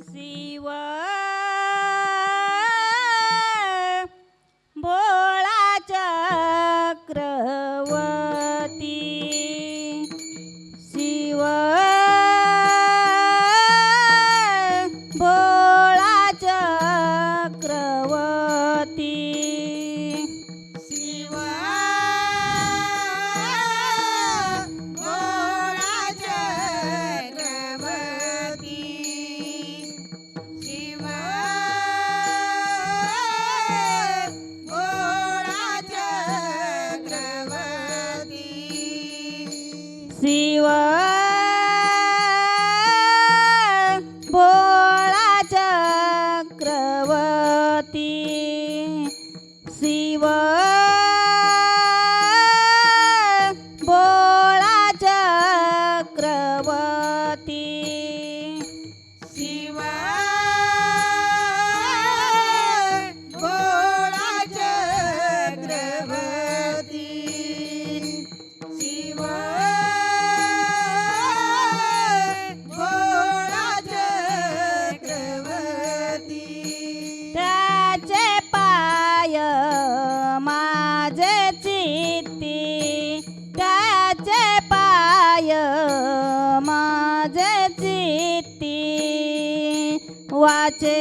Siwa. વાચે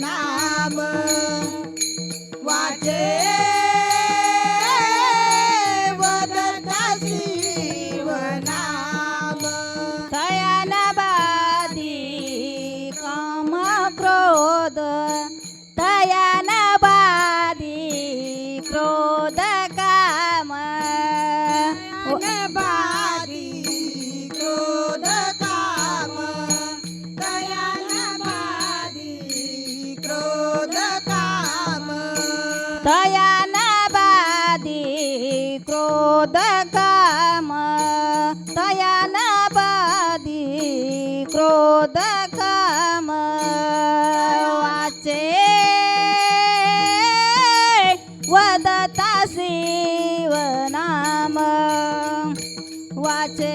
नाम. वाचे ಕ್ರೋಧಕಾಮ ತಯನ ಬಾದಿ ಕ್ರೋಧಕಾಮ ವಾಚೆ ವದತ ಶಿವನಾಮ ವಾಚೆ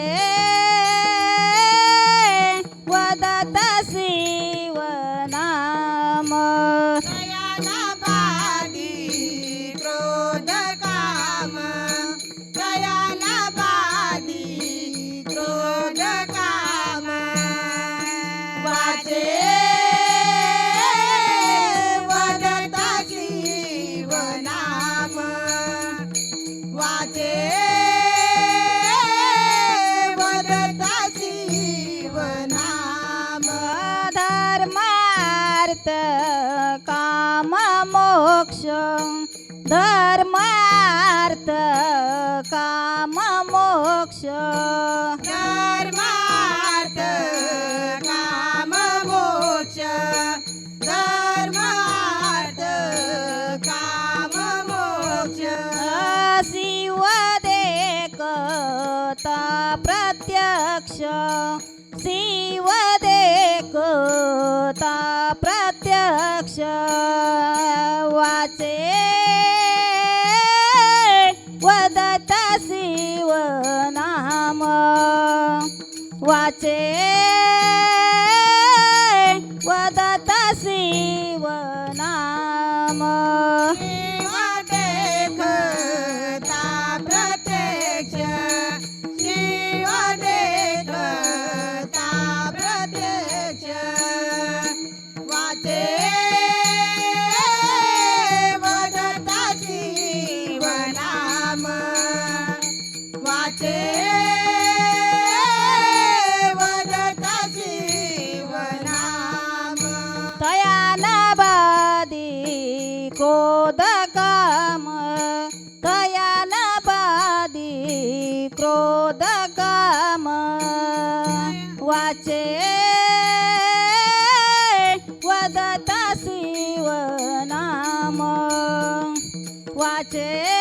अर्थ काम मोक्ष धर्मार्थ काम मोक्ष. धर्मार्थ काम मोक्ष. धर्मार्थ काम मोक्ष. शिव देखता प्रत्यक्ष. शिव देखता আছে तथा शिव नाम वाचे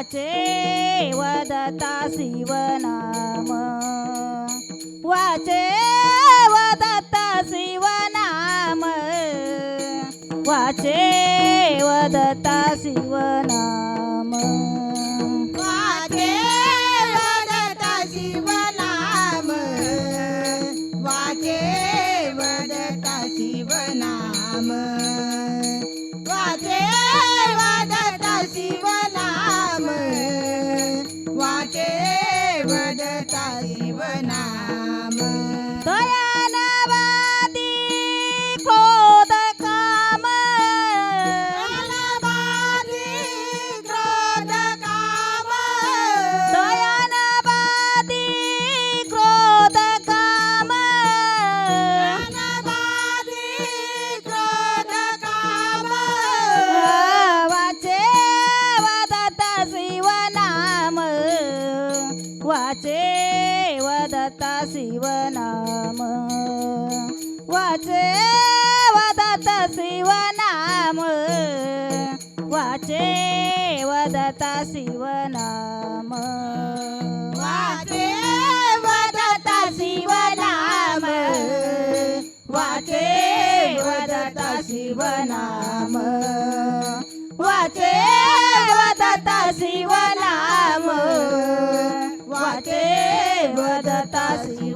वाचे वदता शिवनाम वाचे वदता शिवनाम वाचे वदता शिवनाम ಭುವನಾ शिवनाम. वाचे वदत शिवनाम. वाचे वदत शिवनाम. वाचे वदत शिवनाम. वाचे वदत शिवनाम. वाचे वदता शिवनाम. वाचे da da si